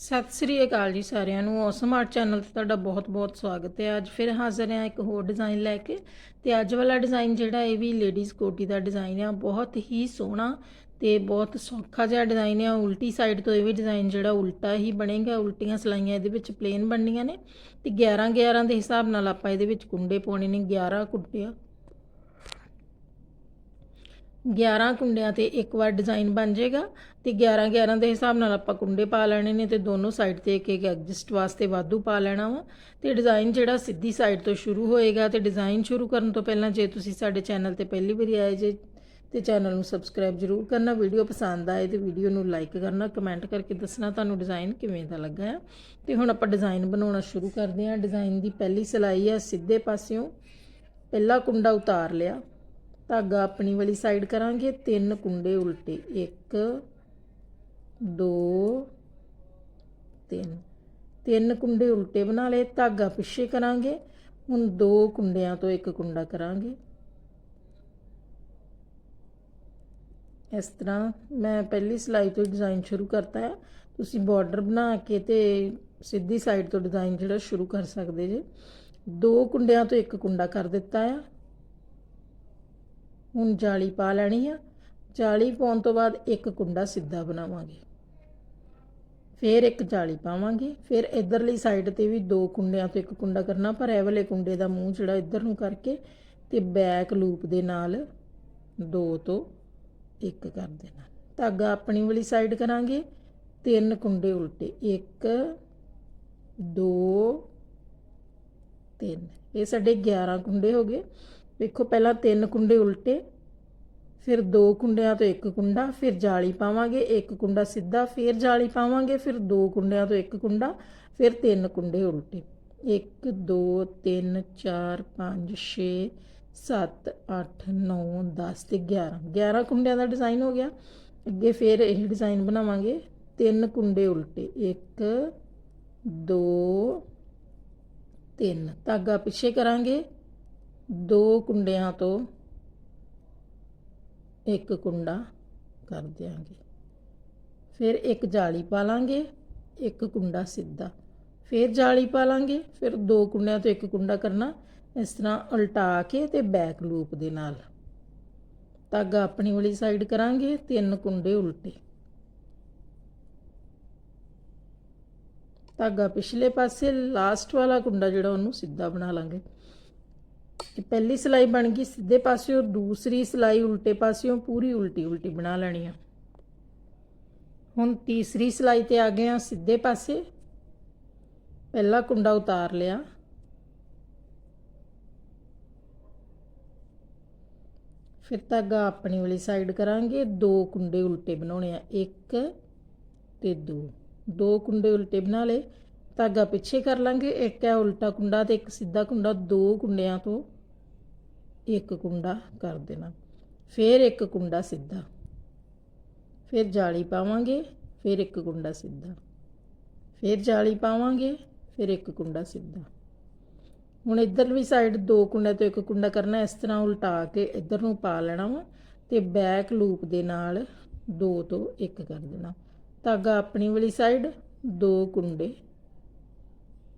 ਸਤਿ ਸ੍ਰੀ ਅਕਾਲ ਜੀ ਸਾਰਿਆਂ ਨੂੰ। ਔਸਮ ਆਰਟ ਚੈਨਲ ਤੇ ਤੁਹਾਡਾ ਬਹੁਤ-ਬਹੁਤ ਸਵਾਗਤ ਹੈ। ਅੱਜ ਫਿਰ ਹਾਜ਼ਰ ਹਾਂ ਇੱਕ ਹੋਰ ਡਿਜ਼ਾਈਨ ਲੈ ਕੇ ਤੇ ਅੱਜ ਵਾਲਾ ਡਿਜ਼ਾਈਨ ਜਿਹੜਾ ਇਹ ਵੀ ਲੇਡੀਜ਼ ਕੋਟੀ ਦਾ ਡਿਜ਼ਾਈਨ ਆ, ਬਹੁਤ ਹੀ ਸੋਹਣਾ ਤੇ ਬਹੁਤ ਸੌਖਾ ਜਿਹਾ ਡਿਜ਼ਾਈਨ ਆ। ਉਲਟੀ ਸਾਈਡ ਤੋਂ ਇਹ ਵੀ ਡਿਜ਼ਾਈਨ ਜਿਹੜਾ ਉਲਟਾ ਹੀ ਬਣੇਗਾ। ਉਲਟੀਆਂ ਸਲਾਈਆਂ ਇਹਦੇ ਵਿੱਚ ਪਲੇਨ ਬਣਨੀਆਂ ਨੇ ਤੇ 11 11 ਦੇ ਹਿਸਾਬ ਨਾਲ ਆਪਾਂ ਇਹਦੇ ਵਿੱਚ ਕੁੰਡੇ ਪਾਉਣੇ ਨੇ 11 ਕੁੰਡਿਆਂ। 11 ਕੁੰਡਿਆਂ ਤੇ ਇੱਕ ਵਾਰ ਡਿਜ਼ਾਈਨ ਬਣ ਜਾਏਗਾ ਤੇ 11 11 ਦੇ ਹਿਸਾਬ ਨਾਲ ਆਪਾਂ ਕੁੰਡੇ ਪਾ ਲੈਣੇ ਨੇ ਤੇ ਦੋਨੋਂ ਸਾਈਡ ਤੇ ਇੱਕ ਇੱਕ ਐਗਜਿਸਟ ਵਾਸਤੇ ਵਾਧੂ ਪਾ ਲੈਣਾ ਵਾ। ਤੇ ਡਿਜ਼ਾਈਨ ਜਿਹੜਾ ਸਿੱਧੀ ਸਾਈਡ ਤੋਂ ਸ਼ੁਰੂ ਹੋਏਗਾ ਤੇ ਡਿਜ਼ਾਈਨ ਸ਼ੁਰੂ ਕਰਨ ਤੋਂ ਪਹਿਲਾਂ ਜੇ ਤੁਸੀਂ ਸਾਡੇ ਚੈਨਲ ਤੇ ਪਹਿਲੀ ਵਾਰੀ ਆਏ ਜੇ ਤੇ ਚੈਨਲ ਨੂੰ ਸਬਸਕ੍ਰਾਈਬ ਜ਼ਰੂਰ ਕਰਨਾ ਵੀਡੀਓ ਪਸੰਦ ਆਏ ਤੇ ਵੀਡੀਓ ਨੂੰ ਲਾਈਕ ਕਰਨਾ ਕਮੈਂਟ ਕਰਕੇ ਦੱਸਣਾ ਤੁਹਾਨੂੰ ਡਿਜ਼ਾਈਨ ਕਿਵੇਂ ਦਾ ਲੱਗਾ ਆ। ਤੇ ਹੁਣ ਆਪਾਂ ਡਿਜ਼ਾਈਨ ਬਣਾਉਣਾ ਸ਼ੁਰੂ ਕਰਦੇ ਹਾਂ। ਡਿਜ਼ਾਈਨ ਦੀ ਪਹਿਲੀ ਸਿਲਾਈ ਹੈ ਸਿੱਧੇ ਪਾਸਿਓਂ। ਪਹਿਲਾ ਕੁੰਡਾ ਉਤਾਰ ਲਿਆ। ਧਾਗਾ ਆਪਣੀ ਵਾਲੀ ਸਾਈਡ ਕਰਾਂਗੇ, ਤਿੰਨ ਕੁੰਡੇ ਉਲਟੇ। 1 2 3 ਤਿੰਨ ਕੁੰਡੇ ਉਲਟੇ ਬਣਾ ਲਏ, ਧਾਗਾ ਪਿੱਛੇ ਕਰਾਂਗੇ। ਹੁਣ ਦੋ ਕੁੰਡਿਆਂ ਤੋਂ ਇੱਕ ਕੁੰਡਾ ਕਰਾਂਗੇ। ਇਸ ਤਰ੍ਹਾਂ ਮੈਂ ਪਹਿਲੀ ਸਿਲਾਈ ਤੋਂ ਡਿਜ਼ਾਈਨ ਸ਼ੁਰੂ ਕਰਤਾ ਹੈ ਤੁਸੀਂ ਬਾਰਡਰ ਬਣਾ ਕੇ ਤੇ ਸਿੱਧੀ ਸਾਈਡ ਤੋਂ ਡਿਜ਼ਾਈਨ ਜਿਹੜਾ ਸ਼ੁਰੂ ਕਰ ਸਕਦੇ ਜੇ। ਦੋ ਕੁੰਡਿਆਂ ਤੋਂ ਇੱਕ ਕੁੰਡਾ ਕਰ ਦਿੱਤਾ ਆ। ਹੁਣ ਜਾਲੀ ਪਾ ਲੈਣੀ ਆ। ਜਾਲੀ ਪਾਉਣ ਤੋਂ ਬਾਅਦ ਇੱਕ ਕੁੰਡਾ ਸਿੱਧਾ ਬਣਾਵਾਂਗੇ। ਫਿਰ ਇੱਕ ਜਾਲੀ ਪਾਵਾਂਗੇ। ਫਿਰ ਇਧਰਲੀ ਸਾਈਡ ਤੇ ਵੀ ਦੋ ਕੁੰਡਿਆਂ ਤੋਂ ਇੱਕ ਕੁੰਡਾ ਕਰਨਾ। ਪਰ ਇਹ ਵਾਲੇ ਕੁੰਡੇ ਦਾ ਮੂੰਹ ਜਿਹੜਾ ਇੱਧਰ ਨੂੰ ਕਰਕੇ ਤੇ ਬੈਕ ਲੂਪ ਦੇ ਨਾਲ ਦੋ ਤੋਂ ਇੱਕ ਕਰ ਦੇਣਾ। ਧਾਗਾ ਆਪਣੀ ਵਾਲੀ ਸਾਈਡ ਕਰਾਂਗੇ। ਤਿੰਨ ਕੁੰਡੇ ਉਲਟੇ। 1 2 3 ਇਹ ਸਾਡੇ 11 ਕੁੰਡੇ ਹੋ ਗਏ। ਵੇਖੋ ਪਹਿਲਾਂ ਤਿੰਨ ਕੁੰਡੇ ਉਲਟੇ, ਫਿਰ ਦੋ ਕੁੰਡਿਆਂ ਤੋਂ ਇੱਕ ਕੁੰਡਾ, ਫਿਰ ਜਾਲੀ ਪਾਵਾਂਗੇ, ਇੱਕ ਕੁੰਡਾ ਸਿੱਧਾ, ਫਿਰ ਜਾਲੀ ਪਾਵਾਂਗੇ, ਫਿਰ ਦੋ ਕੁੰਡਿਆਂ ਤੋਂ ਇੱਕ ਕੁੰਡਾ, ਫਿਰ ਤਿੰਨ ਕੁੰਡੇ ਉਲਟੇ। 1 2 3 4 5 6 7 8 9 10 ਤੇ 11 11 ਕੁੰਡਿਆਂ ਦਾ ਡਿਜ਼ਾਈਨ ਹੋ ਗਿਆ। ਅੱਗੇ ਫਿਰ ਇਹ ਡਿਜ਼ਾਈਨ ਬਣਾਵਾਂਗੇ। ਤਿੰਨ ਕੁੰਡੇ ਉਲਟੇ। 1 2 3 ਧਾਗਾ ਪਿੱਛੇ ਕਰਾਂਗੇ। ਦੋ ਕੁੰਡਿਆਂ ਤੋਂ ਇੱਕ ਕੁੰਡਾ ਕਰ ਦਿਆਂਗੇ। ਫਿਰ ਇੱਕ ਜਾਲੀ ਪਾ ਲਾਂਗੇ, ਇੱਕ ਕੁੰਡਾ ਸਿੱਧਾ। ਫਿਰ ਜਾਲੀ ਪਾ ਲਾਂਗੇ, ਫਿਰ ਦੋ ਕੁੰਡਿਆਂ ਤੋਂ ਇੱਕ ਕੁੰਡਾ ਕਰਨਾ। ਇਸ ਤਰ੍ਹਾਂ ਉਲਟਾ ਕੇ ਤੇ ਬੈਕ ਲੂਪ ਦੇ ਨਾਲ। ਧਾਗਾ ਆਪਣੀ ਵਾਲੀ ਸਾਈਡ ਕਰਾਂਗੇ, ਤਿੰਨ ਕੁੰਡੇ ਉਲਟੇ। ਧਾਗਾ ਪਿਛਲੇ ਪਾਸੇ ਲਾਸਟ ਵਾਲਾ ਕੁੰਡਾ ਜਿਹੜਾ ਉਹਨੂੰ ਸਿੱਧਾ ਬਣਾ ਲਾਂਗੇ। ਕਿ ਪਹਿਲੀ ਸਿਲਾਈ ਬਣ ਗਈ, ਸਿੱਧੇ ਪਾਸਿਓਂ, ਦੂਸਰੀ ਸਿਲਾਈ ਉਲਟੇ ਪਾਸਿਓਂ, ਪੂਰੀ ਉਲਟੀ ਉਲਟੀ ਬਣਾ ਲੈਣੀ ਆ। ਹੁਣ ਤੀਸਰੀ ਸਿਲਾਈ ਤੇ ਆ ਗਏ ਆ ਸਿੱਧੇ ਪਾਸੇ। ਪਹਿਲਾ ਕੁੰਡਾ ਉਤਾਰ ਲਿਆ। ਫਿਰ ਧਾਗਾ ਆਪਣੀ ਵਾਲੀ ਸਾਈਡ ਕਰਾਂਗੇ। ਦੋ ਕੁੰਡੇ ਉਲਟੇ ਬਣਾਉਣੇ ਆ, ਇੱਕ ਤੇ ਦੋ। ਦੋ ਕੁੰਡੇ ਉਲਟੇ ਬਣਾ ਲਏ। ਧਾਗਾ ਪਿੱਛੇ ਕਰ ਲਾਂਗੇ, ਇੱਕ ਹੈ ਉਲਟਾ ਕੁੰਡਾ ਤੇ ਇੱਕ ਸਿੱਧਾ ਕੁੰਡਾ, ਦੋ ਕੁੰਡਿਆਂ ਤੋਂ ਇੱਕ ਕੁੰਡਾ ਕਰ ਦੇਣਾ। ਫਿਰ ਇੱਕ ਕੁੰਡਾ ਸਿੱਧਾ, ਫਿਰ ਜਾਲੀ ਪਾਵਾਂਗੇ, ਫਿਰ ਇੱਕ ਕੁੰਡਾ ਸਿੱਧਾ, ਫਿਰ ਜਾਲੀ ਪਾਵਾਂਗੇ, ਫਿਰ ਇੱਕ ਕੁੰਡਾ ਸਿੱਧਾ। ਹੁਣ ਇੱਧਰ ਵੀ ਸਾਈਡ ਦੋ ਕੁੰਡੇ ਤੋਂ ਇੱਕ ਕੁੰਡਾ ਕਰਨਾ, ਇਸ ਤਰ੍ਹਾਂ ਉਲਟਾ ਕੇ ਇੱਧਰ ਨੂੰ ਪਾ ਲੈਣਾ ਵਾ ਤੇ ਬੈਕ ਲੂਪ ਦੇ ਨਾਲ ਦੋ ਤੋਂ ਇੱਕ ਕਰ ਦੇਣਾ। ਧਾਗਾ ਆਪਣੀ ਵਾਲੀ ਸਾਈਡ ਦੋ ਕੁੰਡੇ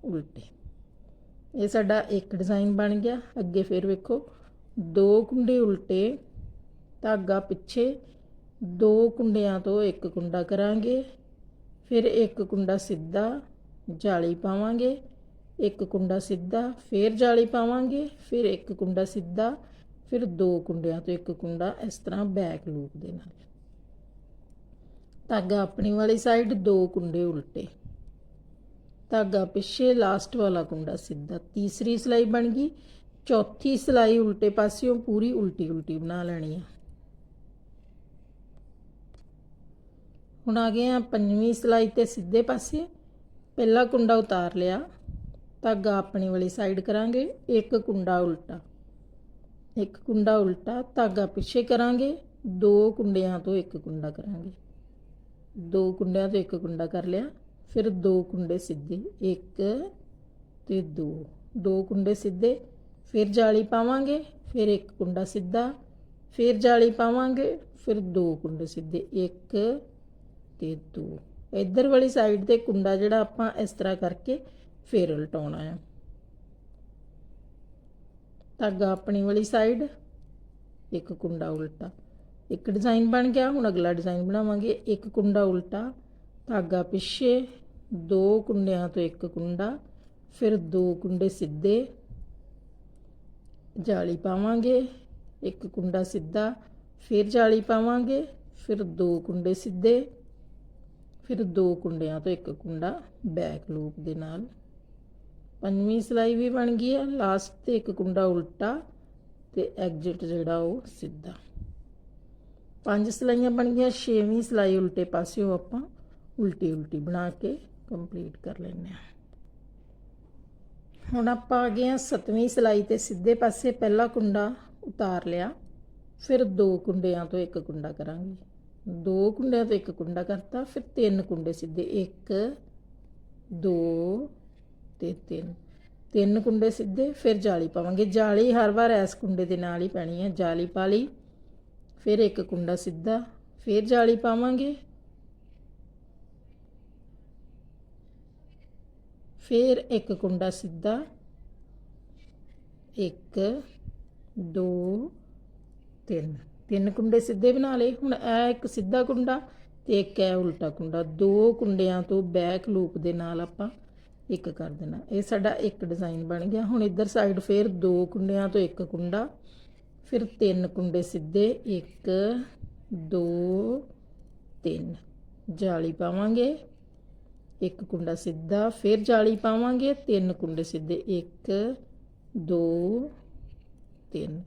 ਉਲਟੇ। ਇਹ ਸਾਡਾ ਇੱਕ ਡਿਜ਼ਾਈਨ ਬਣ ਗਿਆ। ਅੱਗੇ ਫਿਰ ਵੇਖੋ, ਦੋ ਕੁੰਡੇ ਉਲਟੇ, ਧਾਗਾ ਪਿੱਛੇ, ਦੋ ਕੁੰਡਿਆਂ ਤੋਂ ਇੱਕ ਕੁੰਡਾ ਕਰਾਂਗੇ, ਫਿਰ ਇੱਕ ਕੁੰਡਾ ਸਿੱਧਾ ਜਾਲੀ ਪਾਵਾਂਗੇ, ਇੱਕ ਕੁੰਡਾ ਸਿੱਧਾ ਫਿਰ ਜਾਲੀ ਪਾਵਾਂਗੇ, ਫਿਰ ਇੱਕ ਕੁੰਡਾ ਸਿੱਧਾ, ਫਿਰ ਦੋ ਕੁੰਡਿਆਂ ਤੋਂ ਇੱਕ ਕੁੰਡਾ ਇਸ ਤਰ੍ਹਾਂ ਬੈਕ ਲੂਪ ਦੇ ਨਾਲ। ਧਾਗਾ ਆਪਣੀ ਵਾਲੀ ਸਾਈਡ ਦੋ ਕੁੰਡੇ ਉਲਟੇ। ਧਾਗਾ ਪਿੱਛੇ ਲਾਸਟ ਵਾਲਾ ਕੁੰਡਾ ਸਿੱਧਾ। ਤੀਸਰੀ ਸਿਲਾਈ ਬਣ ਗਈ। ਚੌਥੀ ਸਿਲਾਈ ਉਲਟੇ ਪਾਸਿਓਂ ਪੂਰੀ ਉਲਟੀ ਉਲਟੀ ਬਣਾ ਲੈਣੀ ਆ। ਹੁਣ ਆ ਗਏ ਆ ਪੰਜਵੀਂ ਸਿਲਾਈ ਤੇ ਸਿੱਧੇ ਪਾਸੇ। ਪਹਿਲਾ ਕੁੰਡਾ ਉਤਾਰ ਲਿਆ। ਧਾਗਾ ਆਪਣੀ ਵਾਲੀ ਸਾਈਡ ਕਰਾਂਗੇ। ਇੱਕ ਕੁੰਡਾ ਉਲਟਾ। ਇੱਕ ਕੁੰਡਾ ਉਲਟਾ, ਧਾਗਾ ਪਿੱਛੇ ਕਰਾਂਗੇ। ਦੋ ਕੁੰਡਿਆਂ ਤੋਂ ਇੱਕ ਕੁੰਡਾ ਕਰਾਂਗੇ। ਦੋ ਕੁੰਡਿਆਂ ਤੋਂ ਇੱਕ ਕੁੰਡਾ ਕਰ ਲਿਆ। ਫਿਰ ਦੋ ਕੁੰਡੇ ਸਿੱਧੇ, ਇੱਕ ਤੇ ਦੋ। ਦੋ ਕੁੰਡੇ ਸਿੱਧੇ, ਫਿਰ ਜਾਲੀ ਪਾਵਾਂਗੇ, ਫਿਰ ਇੱਕ ਕੁੰਡਾ ਸਿੱਧਾ, ਫਿਰ ਜਾਲੀ ਪਾਵਾਂਗੇ, ਫਿਰ ਦੋ ਕੁੰਡੇ ਸਿੱਧੇ, ਇੱਕ ਤੇ ਦੋ। ਇੱਧਰ ਵਾਲੀ ਸਾਈਡ ਤੇ ਕੁੰਡਾ ਜਿਹੜਾ ਆਪਾਂ ਇਸ ਤਰ੍ਹਾਂ ਕਰਕੇ ਫੇਰ ਉਲਟਾਉਣਾ ਆ। ਧਾਗਾ ਆਪਣੀ ਵਾਲੀ ਸਾਈਡ ਇੱਕ ਕੁੰਡਾ ਉਲਟਾ। ਇੱਕ ਡਿਜ਼ਾਈਨ ਬਣ ਗਿਆ, ਹੁਣ ਅਗਲਾ ਡਿਜ਼ਾਈਨ ਬਣਾਵਾਂਗੇ, ਇੱਕ ਕੁੰਡਾ ਉਲਟਾ। ਧਾਗਾ ਪਿੱਛੇ ਦੋ ਕੁੰਡਿਆਂ ਤੋਂ ਇੱਕ ਕੁੰਡਾ, ਫਿਰ ਦੋ ਕੁੰਡੇ ਸਿੱਧੇ ਜਾਲੀ ਪਾਵਾਂਗੇ, ਇੱਕ ਕੁੰਡਾ ਸਿੱਧਾ, ਫਿਰ ਜਾਲੀ ਪਾਵਾਂਗੇ, ਫਿਰ ਦੋ ਕੁੰਡੇ ਸਿੱਧੇ, ਫਿਰ ਦੋ ਕੁੰਡਿਆਂ ਤੋਂ ਇੱਕ ਕੁੰਡਾ ਬੈਕ ਲੂਪ ਦੇ ਨਾਲ। ਪੰਜਵੀਂ ਸਲਾਈ ਵੀ ਬਣ ਗਈ ਹੈ ਲਾਸਟ ਤੇ ਇੱਕ ਕੁੰਡਾ ਉਲਟਾ ਤੇ ਐਗਜ਼ਿਟ ਜਿਹੜਾ ਉਹ ਸਿੱਧਾ। ਪੰਜ ਸਲਾਈਆਂ ਬਣ ਗਈਆਂ, ਛੇਵੀਂ ਸਲਾਈ ਉਲਟੇ ਪਾਸਿਓਂ ਆਪਾਂ ਉਲਟੀ ਉਲਟੀ ਬਣਾ ਕੇ ਕੰਪਲੀਟ ਕਰ ਲੈਂਦੇ ਹਾਂ। ਹੁਣ ਆਪਾਂ ਆ ਗਏ ਹਾਂ ਸੱਤਵੀਂ ਸਿਲਾਈ ਤੇ ਸਿੱਧੇ ਪਾਸੇ ਪਹਿਲਾ ਕੁੰਡਾ ਉਤਾਰ ਲਿਆ। ਫਿਰ ਦੋ ਕੁੰਡਿਆਂ ਤੋਂ ਇੱਕ ਕੁੰਡਾ ਕਰਾਂਗੇ। ਦੋ ਕੁੰਡਿਆਂ ਤੋਂ ਇੱਕ ਕੁੰਡਾ ਕਰਤਾ, ਫਿਰ ਤਿੰਨ ਕੁੰਡੇ ਸਿੱਧੇ। 1 2 ਤੇ 3 ਤਿੰਨ ਕੁੰਡੇ ਸਿੱਧੇ, ਫਿਰ ਜਾਲੀ ਪਾਵਾਂਗੇ। ਜਾਲੀ ਹਰ ਵਾਰ ਇਸ ਕੁੰਡੇ ਦੇ ਨਾਲ ਹੀ ਪੈਣੀ ਹੈ। ਜਾਲੀ ਪਾ ਲਈ, ਫਿਰ ਇੱਕ ਕੁੰਡਾ ਸਿੱਧਾ, ਫਿਰ ਜਾਲੀ ਪਾਵਾਂਗੇ। ਫਿਰ ਇੱਕ ਕੁੰਡਾ ਸਿੱਧਾ 1 2 3 ਤਿੰਨ ਕੁੰਡੇ ਸਿੱਧੇ ਬਣਾ ਲਏ। ਹੁਣ ਇਹ ਇੱਕ ਸਿੱਧਾ ਕੁੰਡਾ ਤੇ ਇੱਕ ਹੈ ਉਲਟਾ ਕੁੰਡਾ। ਦੋ ਕੁੰਡਿਆਂ ਤੋਂ ਬੈਕ ਲੂਪ ਦੇ ਨਾਲ ਆਪਾਂ ਇੱਕ ਕਰ ਦੇਣਾ। ਇਹ ਸਾਡਾ ਇੱਕ ਡਿਜ਼ਾਈਨ ਬਣ ਗਿਆ। ਹੁਣ ਇੱਧਰ ਸਾਈਡ ਫੇਰ ਦੋ ਕੁੰਡਿਆਂ ਤੋਂ ਇੱਕ ਕੁੰਡਾ। ਫਿਰ ਤਿੰਨ ਕੁੰਡੇ ਸਿੱਧੇ। 1 2 3 ਜਾਲੀ ਪਾਵਾਂਗੇ। ਇੱਕ ਕੁੰਡਾ ਸਿੱਧਾ, ਫਿਰ ਜਾਲੀ ਪਾਵਾਂਗੇ, ਤਿੰਨ ਕੁੰਡੇ ਸਿੱਧੇ 1 2 3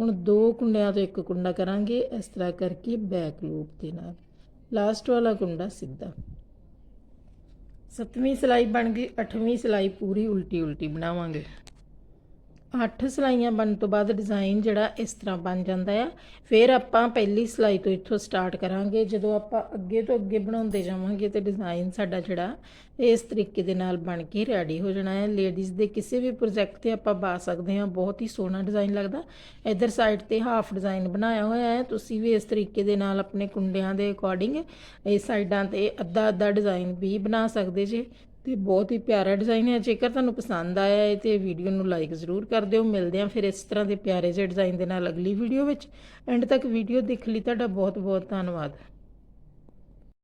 ਹੁਣ ਦੋ ਕੁੰਡਿਆਂ ਤੋਂ ਇੱਕ ਕੁੰਡਾ ਕਰਾਂਗੇ, ਇਸ ਤਰ੍ਹਾਂ ਕਰਕੇ ਬੈਕ ਲੂਪ ਦੇ ਨਾਲ। ਲਾਸਟ ਵਾਲਾ ਕੁੰਡਾ ਸਿੱਧਾ। ਸੱਤਵੀਂ ਸਲਾਈ ਬਣ ਗਈ, ਅੱਠਵੀਂ ਸਲਾਈ ਪੂਰੀ ਉਲਟੀ ਉਲਟੀ ਬਣਾਵਾਂਗੇ। ਅੱਠ ਸਲਾਈਆਂ ਬਣਨ ਤੋਂ ਬਾਅਦ ਡਿਜ਼ਾਈਨ ਜਿਹੜਾ ਇਸ ਤਰ੍ਹਾਂ ਬਣ ਜਾਂਦਾ ਆ। ਫਿਰ ਆਪਾਂ ਪਹਿਲੀ ਸਲਾਈ ਤੋਂ ਇੱਥੋਂ ਸਟਾਰਟ ਕਰਾਂਗੇ। ਜਦੋਂ ਆਪਾਂ ਅੱਗੇ ਤੋਂ ਅੱਗੇ ਬਣਾਉਂਦੇ ਜਾਵਾਂਗੇ ਤੇ ਡਿਜ਼ਾਈਨ ਸਾਡਾ ਜਿਹੜਾ ਇਸ ਤਰੀਕੇ ਦੇ ਨਾਲ ਬਣ ਕੇ ਰੈਡੀ ਹੋ ਜਾਣਾ ਹੈ। ਲੇਡੀਜ਼ ਦੇ ਕਿਸੇ ਵੀ ਪ੍ਰੋਜੈਕਟ ਤੇ ਆਪਾਂ ਪਾ ਸਕਦੇ ਹਾਂ। ਬਹੁਤ ਹੀ ਸੋਹਣਾ ਡਿਜ਼ਾਈਨ ਲੱਗਦਾ। ਇਧਰ ਸਾਈਡ ਤੇ ਹਾਫ ਡਿਜ਼ਾਈਨ ਬਣਾਇਆ ਹੋਇਆ ਹੈ। ਤੁਸੀਂ ਵੀ ਇਸ ਤਰੀਕੇ ਦੇ ਨਾਲ ਆਪਣੇ ਕੁੰਡਿਆਂ ਦੇ ਅਕੋਰਡਿੰਗ ਇਹ ਸਾਈਡਾਂ ਤੇ ਅੱਧਾ ਅੱਧਾ ਡਿਜ਼ਾਈਨ ਵੀ ਬਣਾ ਸਕਦੇ ਜੇ। ਤੇ ਬਹੁਤ ਹੀ ਪਿਆਰਾ ਡਿਜ਼ਾਈਨ ਹੈ। ਜੇਕਰ ਤੁਹਾਨੂੰ ਪਸੰਦ ਆਇਆ ਹੈ ਤੇ ਵੀਡੀਓ ਨੂੰ ਲਾਈਕ ਜ਼ਰੂਰ ਕਰ ਦਿਓ। ਮਿਲਦੇ ਹਾਂ ਫਿਰ ਇਸ ਤਰ੍ਹਾਂ ਦੇ ਪਿਆਰੇ ਜਿਹੇ ਡਿਜ਼ਾਈਨ ਦੇ ਨਾਲ ਅਗਲੀ ਵੀਡੀਓ ਵਿੱਚ। ਐਂਡ ਤੱਕ ਵੀਡੀਓ ਦੇਖਣ ਲਈ ਤੁਹਾਡਾ ਬਹੁਤ ਬਹੁਤ ਧੰਨਵਾਦ।